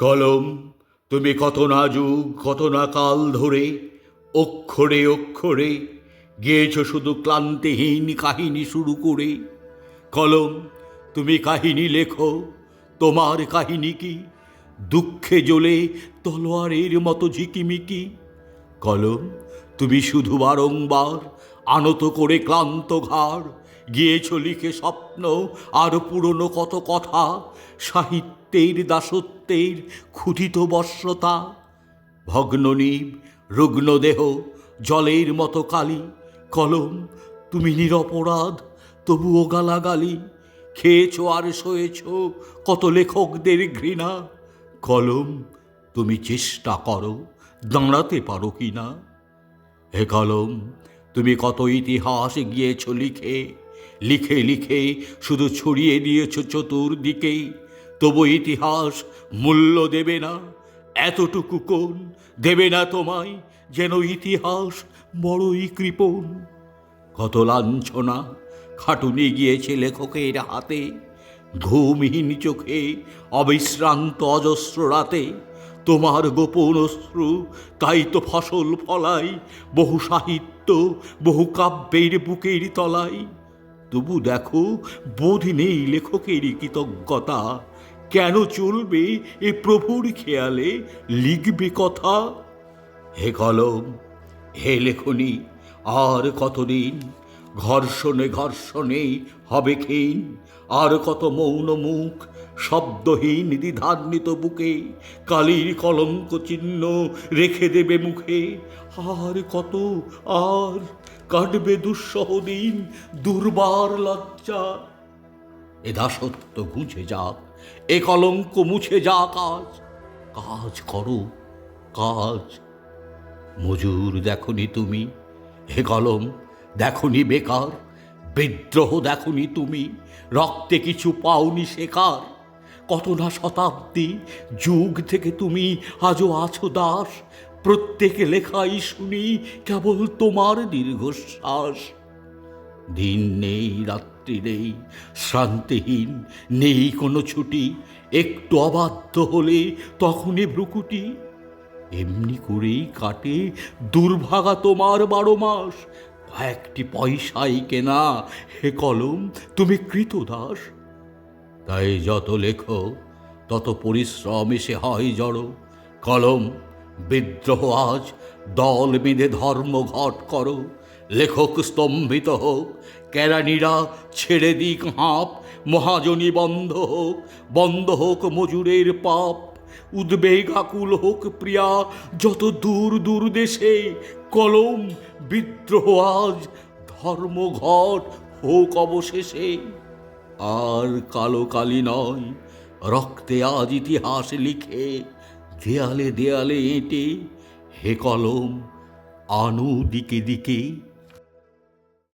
কলম, তুমি কত না যুগ, কত না কাল ধরে, অক্ষরে অক্ষরে গিয়েছ শুধু ক্লান্তিহীন কাহিনী শুরু করে। কলম, তুমি কাহিনী লেখো, তোমার কাহিনী কি? দুঃখে জ্বলে তলোয়ারের মতো ঝিকিমিকি। কলম, তুমি শুধু বারংবার আনত করে ক্লান্ত ঘাড় গিয়েছ লিখে স্বপ্ন, আর পুরনো কত কথা? সাহিত্যের দাসত্বের ক্ষুধিত বর্ষতা ভগ্ননীব রুগ্ন দেহ, জলের মতো কালি। কলম, তুমি নিরপরাধ, তবুও গালাগালি। খেয়েছ আর শোয়েছ কত লেখকদের ঘৃণা। কলম, তুমি চেষ্টা করো, দাঁড়াতে পারো কি না? হে কলম, তুমি কত ইতিহাস গিয়েছ লিখে। লিখে লিখে শুধু ছড়িয়ে দিয়েছ চতুর্দিকেই। তবু ইতিহাস মূল্য দেবে না, এতটুকু কোন দেবে না তোমায় যেন ইতিহাস বড়ই কৃপণ। কত লাঞ্ছনা খাটুনি গিয়েছে লেখকের হাতে, ঘুমহীন চোখে অবিশ্রান্ত অজস্র রাতে। তোমার গোপন অশ্রু, তাই তো ফসল ফলাই, বহু সাহিত্য, বহু কাব্যের বুকের তলায়। তবু দেখো, বোধ নেই লেখকের কৃতজ্ঞতা। কেন চলবে এ প্রভুর খেয়ালে? লিখবে কথা? হে কলম, হে লেখনি, আর কতদিন ঘর্ষণে ঘর্ষণে হবে ক্ষীণ। আর কত মৌন মুখ শব্দহীন দ্বিধান্বিত বুকে কালির কলঙ্ক চিহ্ন রেখে দেবে মুখে। আর কত, আর কাটবে দুঃসহ দিন দুর্বার লজ্জা। এ দাসত্ব ঘুঁচে যাক, এ কলঙ্ক মুছে যা কাজ কাজ করো, কাজ। মজুর দেখনি তুমি, হে কলম দেখনি বেকার, বিদ্রোহ দেখনি তুমি, রক্তে কিছু পাওনি শেখার। কত না শতাব্দী যুগ থেকে তুমি আজও আছো দাস। প্রত্যেকে লেখাই শুনি কেবল তোমার দীর্ঘশ্বাস। দিন নেই, রাত্রি নেই, শ্রান্তিহীন নেই কোনো ছুটি। একটু অবাধ্য হলে তখনই ভ্রুকুটি। এমনি করেই কাটে দুর্ভাগা তোমার বারো মাস। কয়েকটি পয়সাই কেনা হে কলম, তুমি কৃতদাস। তাই যত লেখো, তত পরিশ্রম এসে হয় জড়ো। কলম, বিদ্রোহ আজ, দল বেঁধে ধর্মঘট করো। লেখক স্তম্ভিত হোক, কেরানিরা ছেড়ে দিক হাঁপ, মহাজনী বন্ধ হোক বন্ধ হোক মজুরের পাপ। উদ্বেগ আকুল হোক প্রিয়া, যত দূর দূর দেশে কলম, বিদ্রোহ আজ ধর্মঘট হোক অবশেষে। আর কালো কালি নয়, রক্তে আজ ইতিহাস লিখে দেয়ালে দেয়ালে এঁটে হে কলম আনু দিকে দিকে